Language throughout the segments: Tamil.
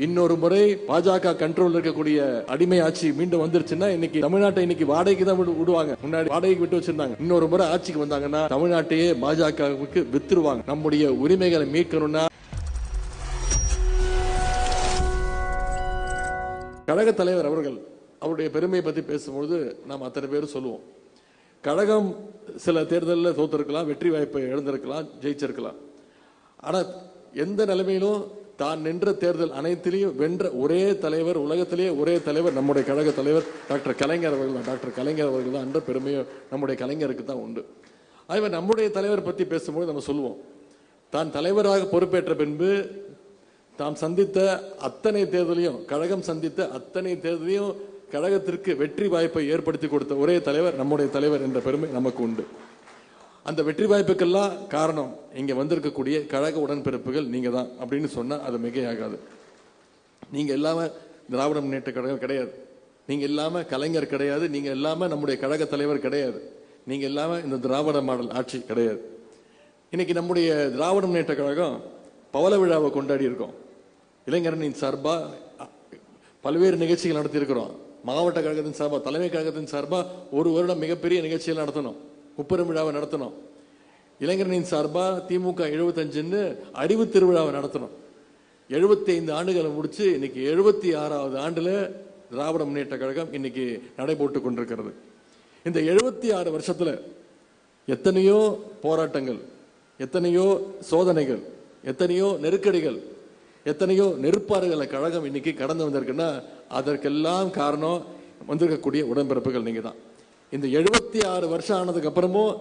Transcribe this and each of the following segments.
இன்னொரு முறை பாஜக கண்ட்ரோல் இருக்கக்கூடிய அடிமை ஆட்சி மீண்டும் வந்துருச்சுன்னா இன்னைக்கு தமிழ்நாட்டை இன்னைக்கு வாடகைக்கு தான் விடுவாங்க. முன்னாடி வாடகைக்கு விட்டு வச்சிருந்தாங்க. இன்னொரு முறை ஆட்சிக்கு வந்தாங்கன்னா தமிழ்நாட்டையே பாஜகவுக்கு வித்துருவாங்க. நம்முடைய உரிமைகளை மீட்கணும்னா கழக தலைவர் அவர்கள் அவருடைய பெருமையை பத்தி பேசும்பொழுது நாம் அத்தனை பேரும் சொல்லுவோம். கழகம் சில தேர்தலில் தோத்திருக்கலாம் வெற்றி வாய்ப்பை இழந்திருக்கலாம் ஜெயிச்சிருக்கலாம். ஆனா எந்த நிலைமையிலும் தான் நின்ற தேர்தல் அனைத்திலையும் வென்ற ஒரே தலைவர் உலகத்திலேயே ஒரே தலைவர் நம்முடைய கழக தலைவர் டாக்டர் கலைஞர் அவர்கள் தான். டாக்டர் கலைஞர் அவர்கள் தான் என்ற பெருமையும் நம்முடைய கலைஞருக்கு தான் உண்டு. அதே நம்முடைய தலைவர் பற்றி பேசும்போது நம்ம சொல்லுவோம். தான் தலைவராக பொறுப்பேற்ற பின்பு தாம் சந்தித்த அத்தனை தேர்தலையும் கழகம் சந்தித்த அத்தனை தேர்தலையும் கழகத்திற்கு வெற்றி வாய்ப்பை ஏற்படுத்தி கொடுத்த ஒரே தலைவர் நம்முடைய தலைவர் என்ற பெருமை நமக்கு உண்டு. அந்த வெற்றி வாய்ப்புக்கெல்லாம் காரணம் இங்கே வந்திருக்கக்கூடிய கழக உடன்பிறப்புகள் நீங்கள் தான் அப்படின்னு சொன்னால் அது மிகையாகாது. நீங்கள் இல்லாமல் திராவிட முன்னேற்ற கழகம் கிடையாது. நீங்கள் இல்லாமல் கலைஞர் கிடையாது. நீங்கள் இல்லாமல் நம்முடைய கழக தலைவர் கிடையாது. நீங்கள் இல்லாமல் இந்த திராவிட மாடல் ஆட்சி கிடையாது. இன்னைக்கு நம்முடைய திராவிட முன்னேற்ற கழகம் பவள விழாவை கொண்டாடி இருக்கோம். இளைஞரணின் சார்பாக பல்வேறு நிகழ்ச்சிகள் நடத்தியிருக்கிறோம். மாவட்ட கழகத்தின் சார்பாக தலைமை கழகத்தின் சார்பாக ஒரு வருடம் மிகப்பெரிய நிகழ்ச்சிகள் நடத்தணும். முப்பெரும் விழாவை நடத்தணும். இளைஞரணியின் சார்பாக திமுக எழுபத்தஞ்சுன்னு அறிவு திருவிழாவை நடத்தணும். எழுபத்தி ஐந்து ஆண்டுகளை முடித்து இன்னைக்கு எழுபத்தி ஆறாவது ஆண்டில் திராவிட முன்னேற்ற கழகம் இன்னைக்கு நடைபோட்டு கொண்டிருக்கிறது. இந்த எழுபத்தி ஆறு வருஷத்தில் எத்தனையோ போராட்டங்கள் எத்தனையோ சோதனைகள் எத்தனையோ நெருக்கடிகள் எத்தனையோ நெருப்பாறுகளை கழகம் இன்னைக்கு கடந்து வந்திருக்குன்னா அதற்கெல்லாம் காரணம் வந்திருக்கக்கூடிய உடன்பிறப்புகள் நீங்கள் தான் இந்த எழுபத்தி ஆறு வருஷம் ஆனதுக்கு அப்புறமும்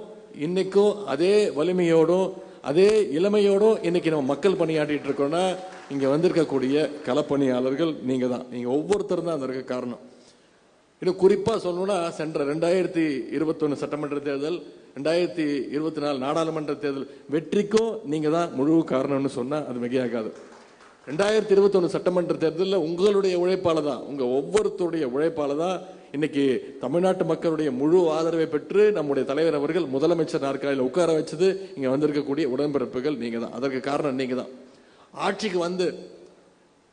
இன்னைக்கும் அதே வலிமையோடும் அதே இளமையோடும் இன்னைக்கு நம்ம மக்கள் பணியாற்றிட்டு இருக்கோன்னா இங்க வந்திருக்கக்கூடிய களப்பணியாளர்கள் நீங்க தான். நீங்க ஒவ்வொருத்தரும் தான் அதற்கு காரணம். இன்னும் குறிப்பா சொல்லணும்னா சென்ற ரெண்டாயிரத்தி இருபத்தொன்னு சட்டமன்ற தேர்தல் ரெண்டாயிரத்தி இருபத்தி நாலு நாடாளுமன்ற தேர்தல் வெற்றிக்கும் நீங்க தான் முழு காரணம்னு சொன்னா அது மிகையாகாது. ரெண்டாயிரத்தி இருபத்தொன்னு சட்டமன்ற தேர்தலில் உங்களுடைய உழைப்பால தான் உங்க ஒவ்வொருத்தருடைய உழைப்பால தான் இன்னைக்கு தமிழ்நாட்டு மக்களுடைய முழு ஆதரவை பெற்று நம்முடைய தலைவர் அவர்கள் முதலமைச்சர் நாற்காலியில் உட்கார வச்சது இங்கே வந்திருக்கக்கூடிய உடன்பிறப்புகள் நீங்கள் தான் அதற்கு காரணம் நீங்கள் தான் ஆட்சிக்கு வந்து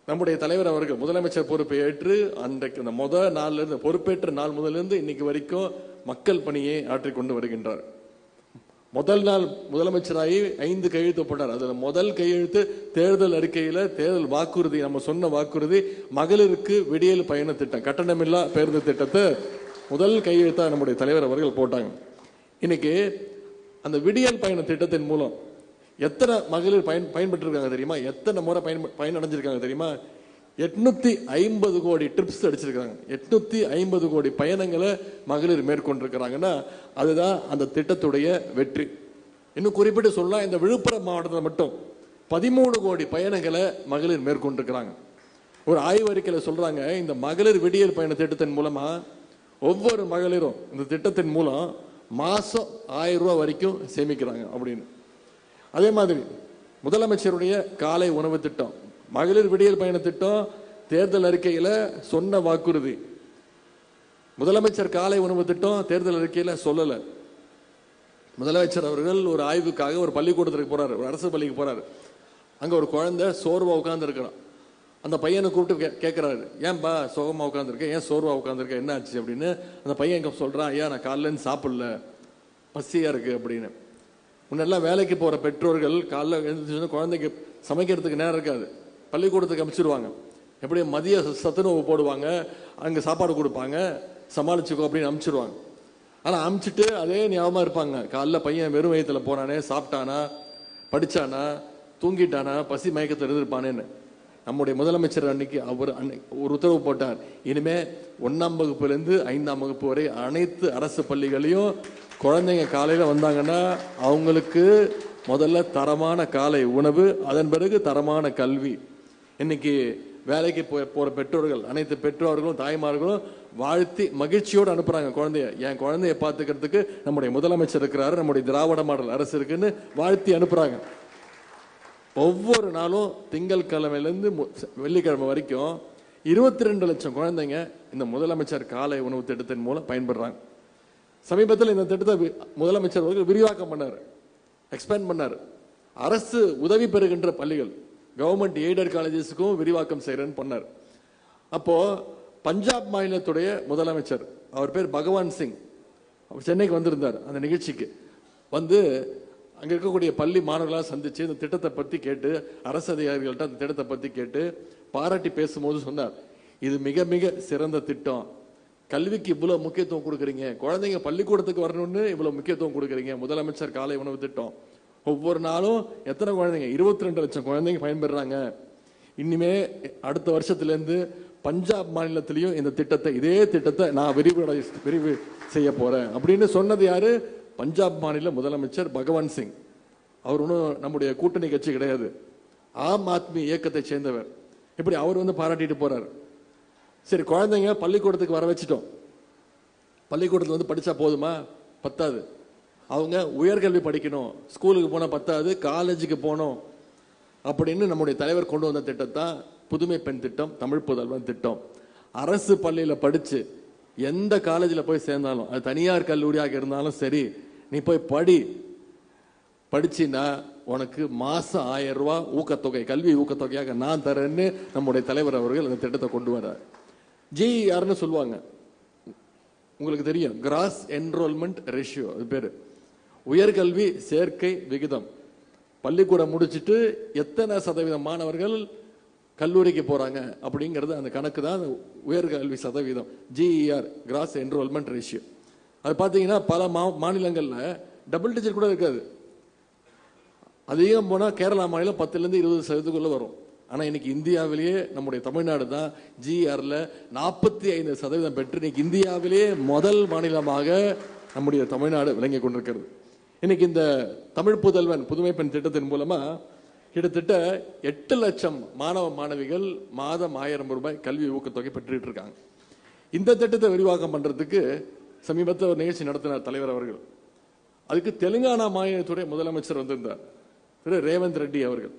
நம்முடைய தலைவர் அவர்கள் முதலமைச்சர் பொறுப்பை ஏற்று அன்றைக்கு இந்த முத நாள்லேருந்து பொறுப்பேற்ற நாள் முதலிருந்து இன்னைக்கு வரைக்கும் மக்கள் பணியை ஆற்றிக்கொண்டு வருகின்றார். முதல் நாள் முதலமைச்சராகி ஐந்து கையெழுத்து போட்டார். அதில் முதல் கையெழுத்து தேர்தல் அறிக்கையில் தேர்தல் வாக்குறுதி நம்ம சொன்ன வாக்குறுதி மகளிருக்கு விடியல் பயண திட்டம் கட்டணமில்லா பேருந்து திட்டத்தை முதல் கையெழுத்தாக நம்முடைய தலைவர் அவர்கள் போட்டாங்க. இன்னைக்கு அந்த விடியல் பயண திட்டத்தின் மூலம் எத்தனை மகளிர் பயன் பயன்பெற்றிருக்காங்க தெரியுமா? எத்தனை முறை பயன் பயனடைஞ்சிருக்காங்க தெரியுமா? எட்நூத்தி ஐம்பது கோடி ட்ரிப்ஸ் அடிச்சிருக்காங்க எட்நூத்தி ஐம்பது கோடி பயணங்களை மகளிர் மேற்கொண்டிருக்கிறாங்கன்னா அதுதான் அந்த திட்டத்துடைய வெற்றி. இன்னும் குறிப்பிட்டு சொல்லலாம் இந்த விழுப்புரம் மாவட்டத்தில் மட்டும் பதிமூணு கோடி பயணங்களை மகளிர் மேற்கொண்டிருக்கிறாங்க. ஒரு ஆய்வறிக்கையில் சொல்றாங்க இந்த மகளிர் விடியல் பயண திட்டத்தின் மூலமா ஒவ்வொரு மகளிரும் இந்த திட்டத்தின் மூலம் மாசம் ஆயிரம் ரூபா வரைக்கும் சேமிக்கிறாங்க அப்படின்னு. அதே மாதிரி முதலமைச்சருடைய காலை உணவு திட்டம். மகளிர் விடியல் பயண திட்டம் தேர்தல் அறிக்கையில் சொன்ன வாக்குறுதி. முதலமைச்சர் காலை உணவு திட்டம் தேர்தல் அறிக்கையில் சொல்லலை. முதலமைச்சர் அவர்கள் ஒரு ஆய்வுக்காக ஒரு பள்ளிக்கூடத்துக்கு போகிறார் ஒரு அரசு பள்ளிக்கு போகிறார் அங்கே ஒரு குழந்தை சோர்வாக உட்காந்துருக்கிறான் அந்த பையனை கூப்பிட்டு கே- கேட்குறாரு ஏன்பா சோகமாக உட்காந்துருக்கேன் ஏன் சோர்வாக உட்காந்துருக்கேன் என்ன ஆச்சு? அப்படின்னு அந்த பையன் இங்கே சொல்கிறான் ஐயா நான் காலையிலேருந்து சாப்பிடல. பசியாக இருக்குது அப்படின்னு. முன்னெல்லாம் வேலைக்கு போகிற பெற்றோர்கள் காலைல எழுந்துச்சுன்னா குழந்தைக்கு சமைக்கிறதுக்கு நேரம் இருக்காது. பள்ளிக்கூடத்துக்கு அமைச்சிருவாங்க. எப்படி மதிய ச- சத்துணவு போடுவாங்க. அங்கே சாப்பாடு கொடுப்பாங்க. சமாளிச்சுக்கோ அப்படின்னு அமுச்சிடுவாங்க ஆனால் அமுச்சிட்டு அதே ஞாபகமாக இருப்பாங்க. காலைல பையன் வெறும் வயத்தில் போனானே சாப்பிட்டானா படித்தானா தூங்கிட்டானா பசி மயக்கத்தில் இருந்திருப்பானேன்னு. நம்முடைய முதலமைச்சர் அன்னைக்கு அவர் அன்னைக்கு ஒரு உத்தரவு போட்டார். இனிமே ஒன்றாம் வகுப்புலேருந்து ஐந்தாம் வகுப்பு வரை அனைத்து அரசு பள்ளிகளையும் குழந்தைங்க காலையில் வந்தாங்கன்னா அவங்களுக்கு முதல்ல தரமான காலை உணவு அதன் பிறகு தரமான கல்வி. இன்னைக்கு வேலைக்கு போய் போகிற பெற்றோர்கள் அனைத்து பெற்றோர்களும் தாய்மார்களும் வாழ்த்தி மகிழ்ச்சியோடு அனுப்புகிறாங்க குழந்தைய. என் குழந்தைய பார்த்துக்கிறதுக்கு நம்முடைய முதலமைச்சர் இருக்கிறாரு நம்முடைய திராவிட மாடல் அரசு இருக்குன்னு வாழ்த்தி அனுப்புகிறாங்க ஒவ்வொரு நாளும் திங்கள் கிழமையிலேருந்து வெள்ளிக்கிழமை வரைக்கும் இருபத்தி ரெண்டு லட்சம் குழந்தைங்க இந்த முதலமைச்சர் காலை உணவு திட்டத்தின் மூலம் பயன்படுறாங்க. சமீபத்தில் இந்த திட்டத்தை வி- முதலமைச்சர் அவர்கள் விரிவாக்கம் பண்ணார் எக்ஸ்பேண்ட் பண்ணார். அரசு உதவி பெறுகின்ற பள்ளிகள் கவர்மெண்ட் எய்டட் காலேஜஸ்க்கும் விரிவாக்கம் செய்கிறேன்னு பண்ணார். அப்போது பஞ்சாப் மாநிலத்துடைய முதலமைச்சர் அவர் பேர் பகவான் சிங் அவர் சென்னைக்கு வந்திருந்தார் அந்த நிகழ்ச்சிக்கு. வந்து அங்கே இருக்கக்கூடிய பள்ளி மாணவர்களாக சந்தித்து இந்த திட்டத்தை பற்றி கேட்டு அரசு அதிகாரிகள்ட்ட அந்த திட்டத்தை பற்றி கேட்டு பாராட்டி பேசும்போது சொன்னார். இது மிக மிக சிறந்த திட்டம். கல்விக்கு இவ்வளோ முக்கியத்துவம் கொடுக்குறீங்க. குழந்தைங்க பள்ளிக்கூடத்துக்கு வரணும்னு இவ்வளோ முக்கியத்துவம் கொடுக்குறீங்க. முதலமைச்சர் காலை உணவு திட்டம். ஒவ்வொரு நாளும் எத்தனை குழந்தைங்க? இருபத்தி ரெண்டு லட்சம் குழந்தைங்க பயன்பெறாங்க. இனிமே அடுத்த வருஷத்துலேருந்து பஞ்சாப் மாநிலத்திலையும் இந்த திட்டத்தை இதே திட்டத்தை நான் விரிவடை விரிவு செய்ய போகிறேன் அப்படின்னு சொன்னது யார்? பஞ்சாப் மாநில முதலமைச்சர் பகவான் சிங். அவர் ஒன்றும் நம்முடைய கூட்டணி கட்சி கிடையாது. ஆம் ஆத்மி இயக்கத்தை சேர்ந்தவர். இப்படி அவர் வந்து பாராட்டிட்டு போகிறார் சரி குழந்தைங்க பள்ளிக்கூடத்துக்கு வர வச்சிட்டோம். பள்ளிக்கூடத்தில் வந்து படித்தா போதுமா? பத்தாது. அவங்க உயர்கல்வி படிக்கணும். ஸ்கூலுக்கு போனால் பத்தாது காலேஜுக்கு போகணும். அப்படின்னு நம்முடைய தலைவர் கொண்டு வந்த திட்டம் தான் புதுமை பெண் திட்டம் தமிழ் புதல்வன் திட்டம். அரசு பள்ளியில் படித்து எந்த காலேஜில் போய் சேர்ந்தாலும் அது தனியார் கல்லூரியாக இருந்தாலும் சரி நீ போய் படி. படிச்சின்னா உனக்கு மாதம் ஆயிரம் ரூபா ஊக்கத்தொகை கல்வி ஊக்கத்தொகையாக நான் தரேன்னு நம்முடைய தலைவர் அவர்கள் அந்த திட்டத்தை கொண்டு வரார் ஜிஆர்னு சொல்லுவாங்க. உங்களுக்கு தெரியும் கிராஸ் என்ரோல்மெண்ட் ரேஷியோ அது பேர். உயர்கல்வி சேர்க்கை விகிதம். பள்ளிக்கூடம் முடிச்சிட்டு எத்தனை சதவீதம் மாணவர்கள் கல்லூரிக்கு போகிறாங்க அப்படிங்கிறது அந்த கணக்கு தான் உயர்கல்வி சதவீதம். ஜிஇஆர் கிராஸ் என்ரோல்மெண்ட் ரேஷியோ அது பார்த்தீங்கன்னா பல மா மாநிலங்களில் டபுள் டிஜிட் கூட இருக்காது. அதிகம் போனால் கேரளா மாநிலம் பத்துலேருந்து இருபது சதவீதத்துக்குள்ளே வரும். ஆனால் இன்னைக்கு இந்தியாவிலேயே நம்முடைய தமிழ்நாடு தான் ஜிஆரில் நாற்பத்தி ஐந்து சதவீதம் பெற்று இன்னைக்கு இந்தியாவிலேயே முதல் மாநிலமாக நம்முடைய தமிழ்நாடு விளங்கி கொண்டிருக்கிறது. இன்னைக்கு இந்த தமிழ் புதல்வன் புதுமை பெண் திட்டத்தின் மூலமா கிட்டத்தட்ட எட்டு லட்சம் மாணவ மாணவிகள் மாதம் ஆயிரம் ரூபாய் கல்வி ஊக்கத்தொகை பெற்றுக்கிட்டு இருக்காங்க. இந்த திட்டத்தை விரிவாக்கம் பண்றதுக்கு சமீபத்தில் ஒரு நிகழ்ச்சி நடத்தினார் தலைவர் அவர்கள். அதுக்கு தெலுங்கானா மாநிலத்துடைய முதலமைச்சர் வந்திருந்தார். திரு. ரேவந்த் ரெட்டி அவர்கள்.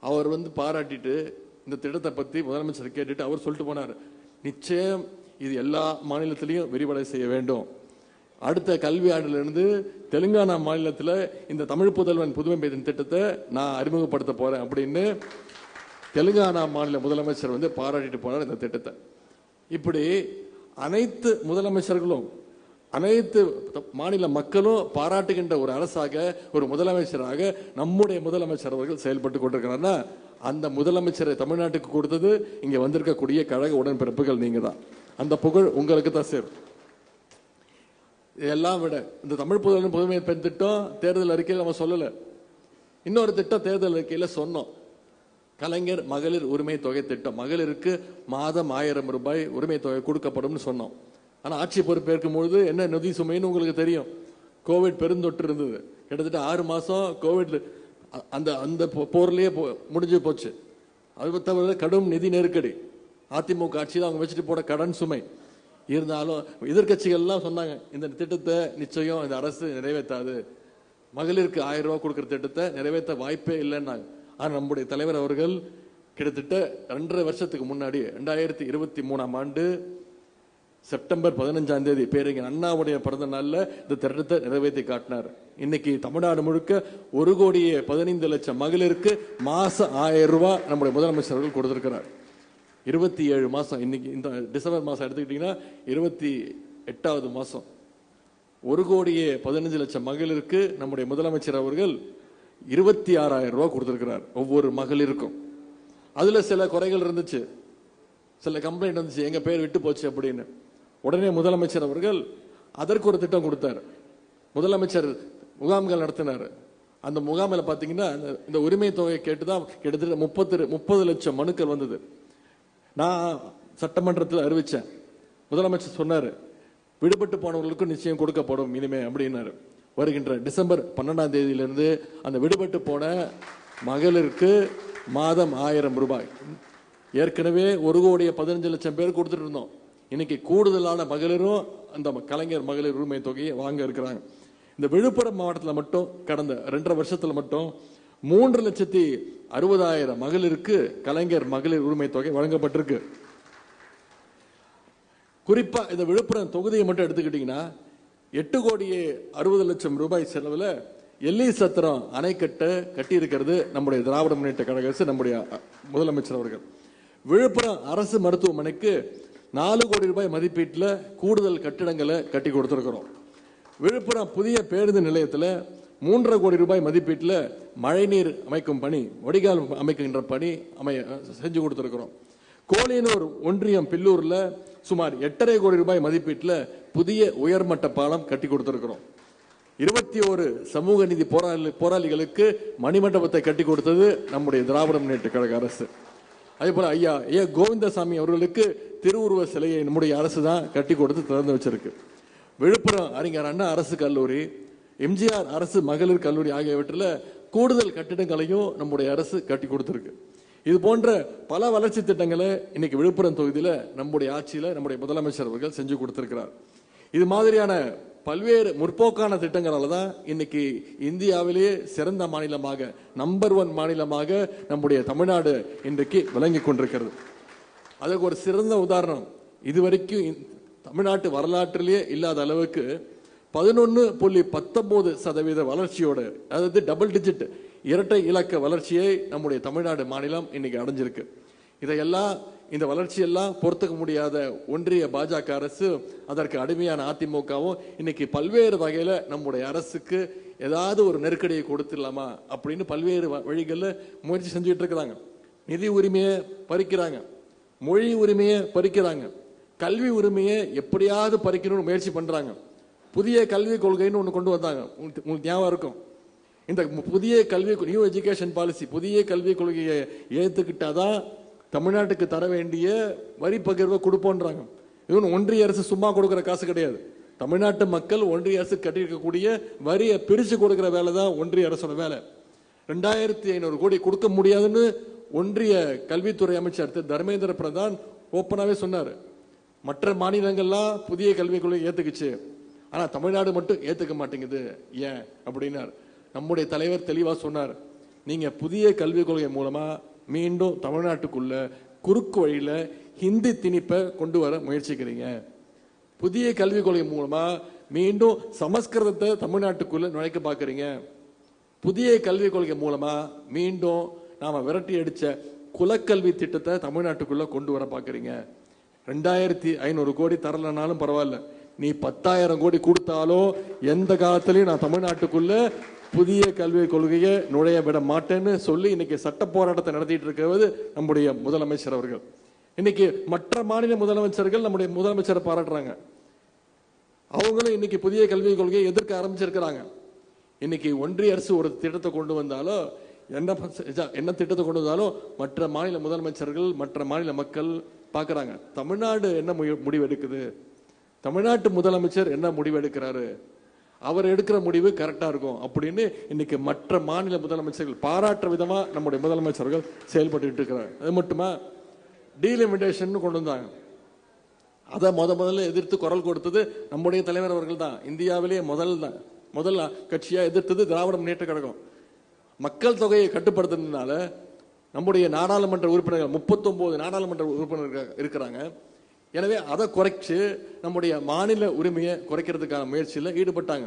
அவர் வந்து பாராட்டிட்டு இந்த திட்டத்தை பத்தி முதலமைச்சர் கேட்டுட்டு அவர் சொல்லிட்டு போனார். நிச்சயம் இது எல்லா மாநிலத்திலையும் விரிவடை செய்ய வேண்டும். அடுத்த கல்வி ஆண்டிலிருந்து தெலுங்கானா மாநிலத்தில் இந்த தமிழ் புதல்வன் புதுமை பெய்தன் திட்டத்தை நான் அறிமுகப்படுத்த போகிறேன் அப்படின்னு தெலுங்கானா மாநில முதலமைச்சர் வந்து பாராட்டிட்டு போனார் இந்த திட்டத்தை. இப்படி அனைத்து முதலமைச்சர்களும் அனைத்து மாநில மக்களும் பாராட்டுகின்ற ஒரு அரசாக ஒரு முதலமைச்சராக நம்முடைய முதலமைச்சர் அவர்கள் செயல்பட்டு கொண்டிருக்கிறார்னா அந்த முதலமைச்சரை தமிழ்நாட்டுக்கு கொடுத்தது இங்கே வந்திருக்கக்கூடிய கழக உடன்பிறப்புகள் நீங்கள் தான் அந்த புகழ் உங்களுக்கு தான் சேரும். இதெல்லாம் விட இந்த தமிழ் புதல்வன் புதுமை பெண் திட்டம் தேர்தல் அறிக்கையில் நம்ம சொல்லல. இன்னொரு திட்டம் தேர்தல் அறிக்கையில் சொன்னோம். கலைஞர் மகளிர் உரிமை தொகை திட்டம். மகளிருக்கு மாதம் ஆயிரம் ரூபாய் உரிமை தொகை கொடுக்கப்படும்னு சொன்னோம். ஆனால் ஆட்சி பொறுப்பேற்கும் பொழுது என்ன நிதி சுமைன்னு உங்களுக்கு தெரியும்? கோவிட் பெருந்தொற்று இருந்தது. கிட்டத்தட்ட ஆறு மாதம் கோவிட் அ- அந்த அந்த போ- போ- முடிஞ்சு போச்சு. அது தவிர கடும் நிதி நெருக்கடி. அதிமுக ஆட்சியில் அவங்க வச்சுட்டு போட கடன் சுமை. இருந்தாலும் எதிர்கட்சிகள்லாம் சொன்னாங்க இந்த திட்டத்தை நிச்சயம் இந்த அரசு நிறைவேற்றாது. மகளிருக்கு ஆயிரம் ரூபாய் கொடுக்குற திட்டத்தை நிறைவேற்ற வாய்ப்பே இல்லைன்னாங்க. ஆனால் நம்முடைய தலைவர் அவர்கள் கிட்டத்தட்ட ரெண்டரை வருஷத்துக்கு முன்னாடி ரெண்டாயிரத்தி இருபத்தி மூணாம் ஆண்டு செப்டம்பர் பதினஞ்சாம் தேதி பேரறிஞர் அண்ணாவுடைய பிறந்த நாளில் இந்த திட்டத்தை நிறைவேற்றி காட்டினார். இன்னைக்கு தமிழ்நாடு முழுக்க ஒரு கோடியே பதினைந்து லட்சம் மகளிருக்கு மாசம் ஆயிரம் ரூபாய் நம்முடைய முதலமைச்சர் அவர்கள் கொடுத்திருக்கிறார். இருபத்தி ஏழு மாதம் இன்னைக்கு இந்த டிசம்பர் மாதம் எடுத்துக்கிட்டிங்கன்னா இருபத்தி எட்டாவது மாதம் ஒரு கோடியே பதினஞ்சு லட்சம் மகளிருக்கு நம்முடைய முதலமைச்சர் அவர்கள் இருபத்தி ஆறாயிரம் ரூபா கொடுத்துருக்கிறார் ஒவ்வொரு மகளிருக்கும். அதில் சில குறைகள் இருந்துச்சு. சில கம்ப்ளைண்ட் இருந்துச்சு எங்கள் பேர் விட்டு போச்சு அப்படின்னு. உடனே முதலமைச்சர் அவர்கள் அதற்கு ஒரு திட்டம் கொடுத்தார். முதலமைச்சர் முகாம்கள் நடத்தினார். அந்த முகாமில் பார்த்தீங்கன்னா இந்த- இந்த உரிமை தொகையை கேட்டு தான் கிட்டத்தட்ட முப்பத்து முப்பது லட்சம் மனுக்கள் வந்தது. நான் சட்டமன்றத்தில் அறிவித்தேன் முதலமைச்சர் சொன்னார் விடுபட்டு போனவர்களுக்கும் நிச்சயம் கொடுக்கப்படும் இனிமே அப்படின்னாரு. வருகின்ற டிசம்பர் பன்னெண்டாம் தேதியிலிருந்து அந்த விடுபட்டு போன மகளிருக்கு மாதம் ஆயிரம் ரூபாய். ஏற்கனவே ஒரு கோடிய பதினஞ்சு லட்சம் பேர் கொடுத்துட்டு இருந்தோம். இன்னைக்கு கூடுதலான மகளிரும் அந்த கலைஞர் மகளிர் உரிமை தொகையை வாங்க இருக்கிறாங்க. இந்த விழுப்புரம் மாவட்டத்தில் மட்டும் கடந்த ரெண்டரை வருஷத்தில் மட்டும் மூன்று லட்சத்தி அறுபதாயிரம் மகளிருக்கு கலைஞர் மகளிர் உரிமை தொகை வழங்கப்பட்டிருக்கு. குறிப்பா இந்த விழுப்புரம் தொகுதியை மட்டும் எடுத்துக்கிட்டீங்கன்னா எட்டு கோடியே அறுபது லட்சம் ரூபாய் செலவில் எல்லி சத்திரம் அணைக்கட்டை கட்டியிருக்கிறது நம்முடைய திராவிட முன்னேற்ற கழக அரசு நம்முடைய முதலமைச்சர் அவர்கள். விழுப்புரம் அரசு மருத்துவமனைக்கு நாலு கோடி ரூபாய் மதிப்பீட்டில் கூடுதல் கட்டிடங்களை கட்டி கொடுத்துருக்கிறோம். விழுப்புரம் புதிய பேருந்து நிலையத்தில் மூன்றரை கோடி ரூபாய் மதிப்பீட்டில் மழைநீர் அமைக்கும் பணி வடிகால் அமைக்கின்ற பணி அமைய செஞ்சு கொடுத்துருக்கிறோம். கோலியனூர் ஒன்றியம் பில்லூரில் சுமார் எட்டரை கோடி ரூபாய் மதிப்பீட்டில் புதிய உயர்மட்ட பாலம் கட்டி கொடுத்துருக்கிறோம். இருபத்தி ஒரு சமூக நீதி போராளி போராளிகளுக்கு மணிமண்டபத்தை கட்டி கொடுத்தது நம்முடைய திராவிட முன்னேற்ற கழக அரசு. அதே போல் ஐயா ஐயா கோவிந்தசாமி அவர்களுக்கு திருவுருவ சிலையை நம்முடைய அரசு தான் கட்டி கொடுத்து திறந்து வச்சிருக்கு. விழுப்புரம் அறிஞர் அண்ணா அரசு கல்லூரி எம்ஜிஆர் அரசு மகளிர் கல்லூரி ஆகியவற்றில் கூடுதல் கட்டிடங்களையும் நம்முடைய அரசு கட்டி கொடுத்துருக்கு. இது போன்ற பல வளர்ச்சி திட்டங்களை இன்னைக்கு விழுப்புரம் தொகுதியில் நம்முடைய ஆட்சியில் நம்முடைய முதலமைச்சர் அவர்கள் செஞ்சு கொடுத்துருக்கிறார். இது மாதிரியான பல்வேறு முற்போக்கான திட்டங்களால தான் இன்னைக்கு இந்தியாவிலேயே சிறந்த மாநிலமாக நம்பர் ஒன் மாநிலமாக நம்முடைய தமிழ்நாடு இன்றைக்கு விளங்கி கொண்டிருக்கிறது. அதுக்கு ஒரு சிறந்த உதாரணம் இதுவரைக்கும் தமிழ்நாட்டு வரலாற்றிலேயே இல்லாத அளவுக்கு பதினொன்று புள்ளி பத்தொன்பது சதவீத வளர்ச்சியோடு அதாவது டபுள் டிஜிட் இரட்டை இலக்க வளர்ச்சியை நம்முடைய தமிழ்நாடு மாநிலம் இன்னைக்கு அடைஞ்சிருக்கு. இதையெல்லாம் இந்த வளர்ச்சியெல்லாம் பொறுத்துக்க முடியாத ஒன்றிய பாஜக அரசு அதற்கு அடிமையான அதிமுகவும் இன்னைக்கு பல்வேறு வகையில் நம்முடைய அரசுக்கு ஏதாவது ஒரு நெருக்கடியை கொடுத்துடலாமா அப்படின்னு பல்வேறு வ- முயற்சி செஞ்சுட்டு இருக்கிறாங்க. நிதி உரிமையை பறிக்கிறாங்க. மொழி உரிமையை பறிக்கிறாங்க. கல்வி உரிமையை எப்படியாவது பறிக்கணும்னு முயற்சி பண்ணுறாங்க புதிய கல்விக் கொள்கைன்னு ஒன்று கொண்டு வந்தாங்க. உங்களுக்கு ஞாபகம் இருக்கும்? இந்த புதிய கல்வி நியூ எஜுகேஷன் பாலிசி புதிய கல்விக் கொள்கையை ஏத்துக்கிட்டாதான் தமிழ்நாட்டுக்கு தர வேண்டிய வரி பகிர்வை கொடுப்போன்றாங்க. இவன் ஒன்றிய அரசு சும்மா கொடுக்குற காசு கிடையாது. தமிழ்நாட்டு மக்கள் ஒன்றிய அரசு கட்டியிருக்கக்கூடிய வரியை பிரித்து கொடுக்குற வேலை தான் ஒன்றிய அரசோட வேலை. ரெண்டாயிரத்தி ஐநூறு கோடி கொடுக்க முடியாதுன்னு ஒன்றிய கல்வித்துறை அமைச்சர் திரு. தர்மேந்திர பிரதான் ஓப்பனாகவே சொன்னார். மற்ற மாநிலங்கள்லாம் புதிய கல்விக் கொள்கை ஏற்றுக்குச்சு ஆனால் தமிழ்நாடு மட்டும் ஏற்றுக்க மாட்டேங்குது. ஏன்? அப்படின்னார். நம்முடைய தலைவர் தெளிவாக சொன்னார். நீங்கள் புதிய கல்விக் கொள்கை மூலமாக மீண்டும் தமிழ்நாட்டுக்குள்ள குறுக்கு வழியில் ஹிந்தி திணிப்பை கொண்டு வர முயற்சிக்கிறீங்க. புதிய கல்விக் கொள்கை மூலமாக மீண்டும் சமஸ்கிருதத்தை தமிழ்நாட்டுக்குள்ளே நுழைக்க பார்க்குறீங்க. புதிய கல்விக் கொள்கை மூலமாக மீண்டும் நாம் விரட்டி அடித்த குலக்கல்வி திட்டத்தை தமிழ்நாட்டுக்குள்ளே கொண்டு வர பார்க்குறீங்க. ரெண்டாயிரத்தி ஐநூறு கோடி தரலனாலும் பரவாயில்ல. நீ பத்தாயிரம் கோடி கொடுத்தாலும் எந்த காலத்திலயும் நான் தமிழ்நாட்டுக்குள்ள புதிய கல்விக் கொள்கையை நுழைய விட மாட்டேன்னு சொல்லி இன்னைக்கு சட்ட போராட்டத்தை நடத்திட்டு இருக்கிறது நம்முடைய முதலமைச்சர் அவர்கள். இன்னைக்கு மற்ற மாநில முதலமைச்சர்கள் நம்முடைய முதலமைச்சரை பாராட்டுறாங்க. அவங்களும் இன்னைக்கு புதிய கல்விக் கொள்கையை எதிர்க்க ஆரம்பிச்சிருக்கிறாங்க. இன்னைக்கு ஒன்றிய அரசு ஒரு திட்டத்தை கொண்டு வந்தாலும் என்ன என்ன திட்டத்தை கொண்டு வந்தாலும் மற்ற மாநில முதலமைச்சர்கள் மற்ற மாநில மக்கள் பார்க்குறாங்க தமிழ்நாடு என்ன முடிவு எடுக்குது தமிழ்நாட்டு முதலமைச்சர் என்ன முடிவு எடுக்கிறாரு அவர் எடுக்கிற முடிவு கரெக்டா இருக்கும். அப்படின்னு இன்னைக்கு மற்ற மாநில முதலமைச்சர்கள் பாராட்டுற விதமா நம்முடைய முதலமைச்சர்கள் செயல்பட்டு இருக்கிறார் அது மட்டுமா? டீலிமிட்டேஷன் கொண்டு வந்தாங்க. அதை முத முதல்ல எதிர்த்து குரல் கொடுத்தது நம்முடைய தலைவர் அவர்கள் தான் இந்தியாவிலேயே முதல் தான் முதல் கட்சியா எதிர்த்தது திராவிட முன்னேற்ற கழகம். மக்கள் தொகையை கட்டுப்படுத்துறதுனால நம்முடைய நாடாளுமன்ற உறுப்பினர்கள் 39 நாடாளுமன்ற உறுப்பினர்கள் இருக்கிறாங்க. எனவே அதை குறைச்சு நம்முடைய மாநில உரிமையை குறைக்கிறதுக்கான முயற்சியில் ஈடுபட்டாங்க.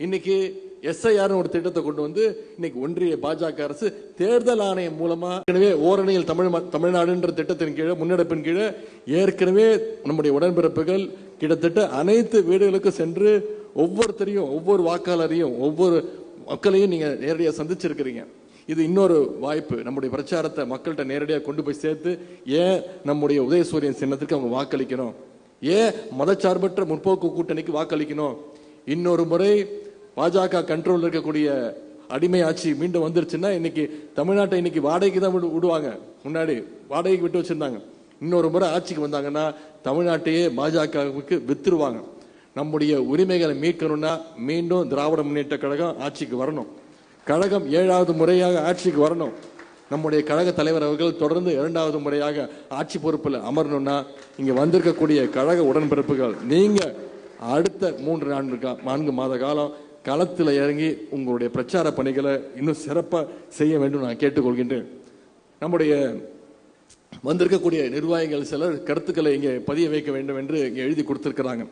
இன்னைக்கு எஸ்ஐஆர்னு ஒரு திட்டத்தை கொண்டு வந்து இன்னைக்கு ஒன்றிய பாஜக அரசு தேர்தல் ஆணையம் மூலமா ஏற்கனவே ஓரணியில் தமிழ் ம- தமிழ்நாடுன்ற திட்டத்தின் கீழே முன்னெடுப்பின் கீழே ஏற்கனவே நம்முடைய உடன்பிறப்புகள் கிட்டத்தட்ட அனைத்து வீடுகளுக்கும் சென்று ஒவ்வொருத்தரையும் ஒவ்வொரு வாக்காளரையும் ஒவ்வொரு மக்களையும் நீங்க நேரடியாக சந்திச்சிருக்கிறீங்க. இது இன்னொரு வாய்ப்பு. நம்முடைய பிரச்சாரத்தை மக்கள்கிட்ட நேரடியாக கொண்டு போய் சேர்த்து ஏன் நம்முடைய உதயசூரியன் சின்னத்துக்கு அவங்க வாக்களிக்கணும்? ஏன் மதச்சார்பற்ற முற்போக்கு கூட்டணிக்கு வாக்களிக்கணும்? இன்னொரு முறை பாஜக கண்ட்ரோல் இருக்கக்கூடிய அடிமை ஆட்சி மீண்டும் வந்துருச்சுன்னா இன்னைக்கு தமிழ்நாட்டை இன்னைக்கு வாடகைக்கு தான் விடு- விடுவாங்க. முன்னாடி வாடகைக்கு விட்டு வச்சிருந்தாங்க. இன்னொரு முறை ஆட்சிக்கு வந்தாங்கன்னா தமிழ்நாட்டையே பாஜகவுக்கு வித்துருவாங்க. நம்முடைய உரிமைகளை மீட்கணும்னா மீண்டும் திராவிட முன்னேற்ற கழகம் ஆட்சிக்கு வரணும். கழகம் ஏழாவது முறையாக ஆட்சிக்கு வரணும். நம்முடைய கழக தலைவர் அவர்கள் தொடர்ந்து இரண்டாவது முறையாக ஆட்சி பொறுப்பில் அமரணும்னா இங்கே வந்திருக்கக்கூடிய கழக உடன்பிறப்புகள் நீங்கள் அடுத்த மூன்று நான்கு கா- நான்கு மாத காலம் களத்தில் இறங்கி உங்களுடைய பிரச்சார பணிகளை இன்னும் சிறப்பாக செய்ய வேண்டும் நான் கேட்டுக்கொள்கின்றேன். நம்முடைய வந்திருக்கக்கூடிய நிர்வாகிகள் சிலர் கருத்துக்களை இங்கே பதிய வைக்க வேண்டும் என்று இங்கே எழுதி கொடுத்திருக்கிறாங்க.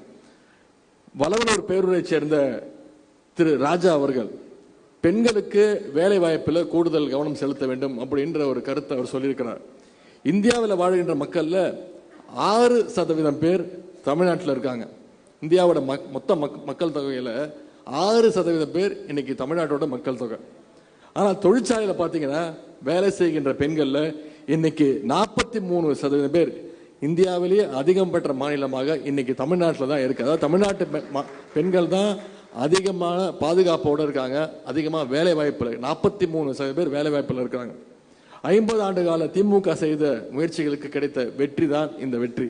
வளவனூர் பேரூரை சேர்ந்த திரு ராஜா அவர்கள் பெண்களுக்கு வேலை வாய்ப்பில் கூடுதல் கவனம் செலுத்த வேண்டும் அப்படின்ற ஒரு கருத்தை அவர் சொல்லியிருக்கிறார். இந்தியாவில் வாழ்கின்ற மக்களில் ஆறு சதவீதம் பேர் தமிழ்நாட்டில் இருக்காங்க. இந்தியாவோட மக் மொத்த மக் மக்கள் தொகையில் ஆறு சதவீதம் பேர் இன்னைக்கு தமிழ்நாட்டோட மக்கள் தொகை. ஆனால் தொழிற்சாலையில் பார்த்தீங்கன்னா வேலை செய்கின்ற பெண்களில் இன்னைக்கு நாற்பத்தி மூணு சதவீதம் பேர் இந்தியாவிலேயே அதிகம் பெற்ற மாநிலமாக இன்னைக்கு தமிழ்நாட்டில் தான் இருக்குது அதாவது தமிழ்நாட்டு பெண்கள் தான் அதிகமான பாதுகாப்போடு இருக்காங்க. அதிகமாக வேலை வாய்ப்பில் நாற்பத்தி மூணு சதவீத பேர் வேலை வாய்ப்பில் இருக்கிறாங்க ஐம்பது ஆண்டு கால திமுக செய்த முயற்சிகளுக்கு கிடைத்த வெற்றி தான் இந்த வெற்றி.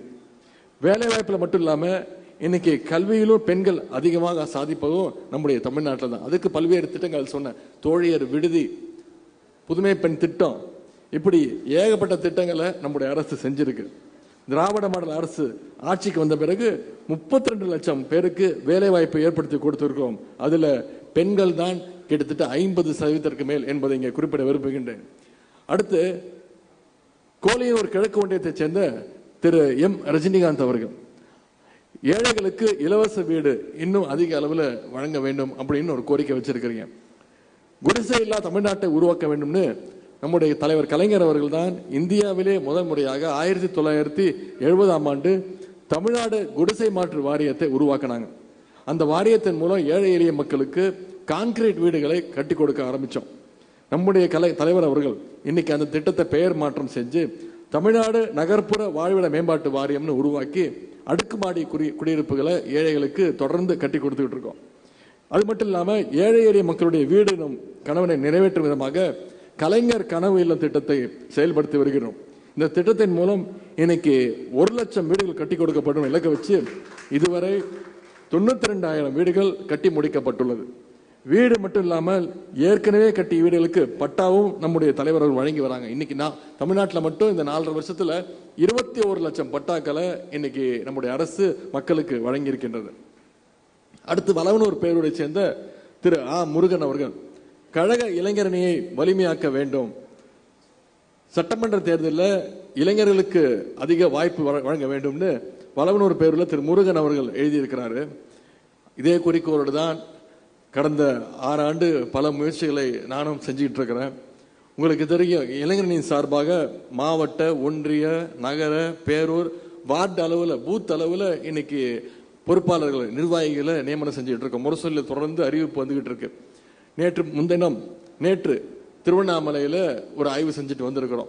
வேலை வாய்ப்பில் மட்டும் இல்லாமல் இன்னைக்கு கல்வியிலும் பெண்கள் அதிகமாக சாதிப்பதும் நம்முடைய தமிழ்நாட்டில் தான். அதுக்கு பல்வேறு திட்டங்கள் சொன்ன. தோழியர் விடுதி புதுமை பெண் திட்டம் இப்படி ஏகப்பட்ட திட்டங்களை நம்முடைய அரசு செஞ்சிருக்கு. திராவிட மாடல் அரசு ஆட்சிக்கு வந்த பிறகு 32 லட்சம் பேருக்கு வேலைவாய்ப்பை ஏற்படுத்தி கொடுத்திருக்கிறோம். அதில் பெண்கள் தான் கிட்டத்தட்ட ஐம்பது சதவீதத்திற்கு மேல் என்பதை இங்கே குறிப்பிட விரும்புகின்றேன். அடுத்து கோலியூர் கிழக்கு ஒன்றியத்தைச் சேர்ந்த திரு எம். ரஜினிகாந்த் அவர்கள். ஏழைகளுக்கு இலவச வீடு இன்னும் அதிக அளவில் வழங்க வேண்டும் அப்படின்னு ஒரு கோரிக்கை வச்சிருக்கிறீங்க. குடிசை இல்லா தமிழ்நாட்டை உருவாக்க வேண்டும்னு நம்முடைய தலைவர் கலைஞர் அவர்கள் தான் இந்தியாவிலே முதல் முறையாக ஆயிரத்தி தொள்ளாயிரத்தி எழுபதாம் ஆண்டு தமிழ்நாடு குடிசை மாற்று வாரியத்தை உருவாக்கினாங்க. அந்த வாரியத்தின் மூலம் ஏழை எளிய மக்களுக்கு கான்கிரீட் வீடுகளை கட்டி கொடுக்க ஆரம்பித்தோம் நம்முடைய கலை தலைவர் அவர்கள் இன்னைக்கு அந்த திட்டத்தை பெயர் மாற்றம் செஞ்சு தமிழ்நாடு நகர்ப்புற வாழ்விட மேம்பாட்டு வாரியம்னு உருவாக்கி அடுக்குமாடி குடி குடியிருப்புகளை ஏழைகளுக்கு தொடர்ந்து கட்டி கொடுத்துக்கிட்டு இருக்கோம். அது மட்டும் இல்லாமல் ஏழை எளிய மக்களுடைய வீடு நம் கணவனை நிறைவேற்றும் விதமாக கலைஞர் கனவு இல்லம் திட்டத்தை செயல்படுத்தி வருகிறோம். இந்த திட்டத்தின் மூலம் இன்னைக்கு ஒரு லட்சம் வீடுகள் கட்டி கொடுக்கப்படும் இலக்கை வச்சு இதுவரை தொண்ணூத்தி ரெண்டாயிரம் வீடுகள் கட்டி முடிக்கப்பட்டுள்ளது. வீடு மட்டும் இல்லாமல் ஏற்கனவே கட்டிய வீடுகளுக்கு பட்டாவும் நம்முடைய தலைவர்கள் வழங்கி வராங்க. இன்னைக்கு நான் தமிழ்நாட்டில் மட்டும் இந்த நாலரை வருஷத்துல இருபத்தி ஒரு லட்சம் பட்டாக்களை இன்னைக்கு நம்முடைய அரசு மக்களுக்கு வழங்கி இருக்கின்றது அடுத்து வளவனூர் பேருடைய சேர்ந்த திரு ஆ முருகன் அவர்கள். கழக இளைஞரணியை வலிமையாக்க வேண்டும். சட்டமன்ற தேர்தலில் இளைஞர்களுக்கு அதிக வாய்ப்பு வழ- வழங்க வேண்டும்னு வளவனூர் பேரில் திரு முருகன் அவர்கள் எழுதியிருக்கிறாரு. இதே குறிக்கோளோடு தான் கடந்த ஆறு ஆண்டு பல முயற்சிகளை நானும் செஞ்சுக்கிட்டு இருக்கிறேன் உங்களுக்கு தெரியும் இளைஞரணியின் சார்பாக மாவட்ட ஒன்றிய நகர பேரூர் வார்டு அளவில் பூத் அளவில் இன்னைக்கு பொறுப்பாளர்கள் நிர்வாகிகளை நியமனம் செஞ்சுட்டு இருக்கோம் முரசொலியில் தொடர்ந்து அறிவிப்பு வந்துகிட்டு இருக்கு நேற்று முன்தினம் நேற்று திருவண்ணாமலையில் ஒரு ஆய்வு செஞ்சுட்டு வந்திருக்கிறோம்.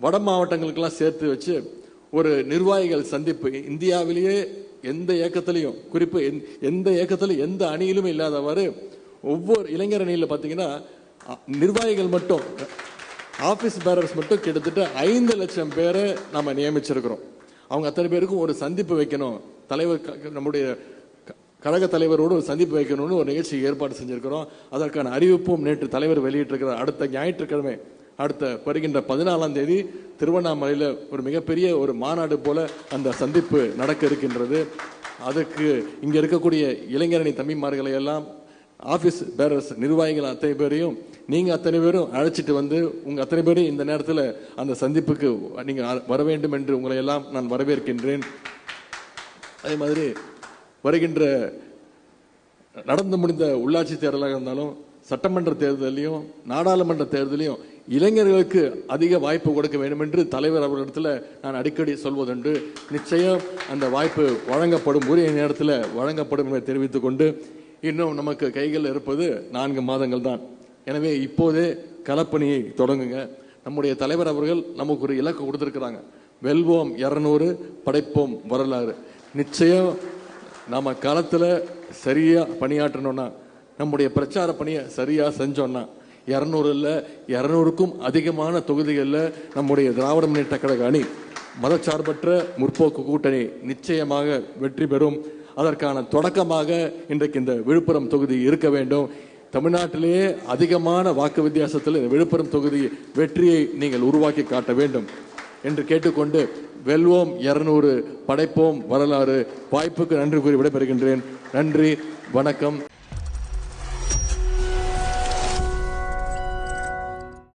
வட மாவட்டங்களுக்கெல்லாம் சேர்த்து வச்சு ஒரு நிர்வாகிகள் சந்திப்பு. இந்தியாவிலேயே எந்த இயக்கத்திலையும் குறிப்பு எந்த- எந்த இயக்கத்திலும் எந்த அணியிலும் இல்லாதவாறு ஒவ்வொரு இளைஞர் அணியில் பார்த்தீங்கன்னா நிர்வாகிகள் மட்டும் ஆஃபீஸ் பேரர்ஸ் மட்டும் கிட்டத்தட்ட ஐந்து லட்சம் பேரை நம்ம நியமிச்சிருக்கிறோம். அவங்க அத்தனை பேருக்கும் ஒரு சந்திப்பு வைக்கணும். தலைவர் நம்முடைய கழக தலைவரோடு ஒரு சந்திப்பு வைக்கணும்னு ஒரு நிகழ்ச்சி ஏற்பாடு செஞ்சிருக்கிறோம். அதற்கான அறிவிப்பும் நேற்று தலைவர் வெளியிட்டிருக்கிறார். அடுத்த ஞாயிற்றுக்கிழமை அடுத்த வருகின்ற பதினாலாம் தேதி திருவண்ணாமலையில் ஒரு மிகப்பெரிய ஒரு மாநாடு போல அந்த சந்திப்பு நடக்க இருக்கின்றது. அதுக்கு இங்கே இருக்கக்கூடிய இளைஞரணி தம்பிமார்களை எல்லாம் ஆஃபீஸ் பேரர்ஸ் நிர்வாகிகள் அத்தனை பேரையும் நீங்கள் அத்தனை பேரும் அழைச்சிட்டு வந்து உங்கள் அத்தனை பேரும் இந்த நேரத்தில் அந்த சந்திப்புக்கு நீங்கள் வர வேண்டும் என்று உங்களை எல்லாம் நான் வரவேற்கின்றேன். அதே மாதிரி வருகின்ற நடந்து முடிந்த உள்ளாட்சி தேர்தலாக இருந்தாலும் சட்டமன்ற தேர்தலையும் நாடாளுமன்ற தேர்தலையும் இளைஞர்களுக்கு அதிக வாய்ப்பு கொடுக்க வேண்டும் என்று தலைவர் அவர்களிடத்தில் நான் அடிக்கடி சொல்வதுண்டு. நிச்சயம் அந்த வாய்ப்பு வழங்கப்படும் உரிய நேரத்தில் வழங்கப்படும் என தெரிவித்துக் கொண்டு இன்னும் நமக்கு கைகள் இருப்பது நான்கு மாதங்கள் தான். எனவே இப்போதே களப்பணியை தொடங்குங்க. நம்முடைய தலைவர் அவர்கள் நமக்கு ஒரு இலக்கு கொடுத்துருக்குறாங்க. வெல்வோம் இரநூறு படைப்போம் வரலாறு. நிச்சயம் நம்ம களத்தில் சரியாக பணியாற்றணும்னா நம்முடைய பிரச்சார பணியை சரியாக செஞ்சோன்னா இரநூறு இரநூறுக்கும் அதிகமான தொகுதிகளில் நம்முடைய திராவிட முன்னேற்ற கழக அணி மதச்சார்பற்ற முற்போக்கு கூட்டணி நிச்சயமாக வெற்றி பெறும். அதற்கான தொடக்கமாக இன்றைக்கு இந்த விழுப்புரம் தொகுதி இருக்க வேண்டும். தமிழ்நாட்டிலேயே அதிகமான வாக்கு வித்தியாசத்தில் இந்த விழுப்புரம் தொகுதி வெற்றியை நீங்கள் உருவாக்கி காட்ட வேண்டும் என்று கேட்டுக்கொண்டு வெல்வோம். இருநூறு படைப்போம். வரலாறு வாய்ப்புக்கு நன்றி கூறி விடைபெறுகின்றேன். நன்றி. வணக்கம்.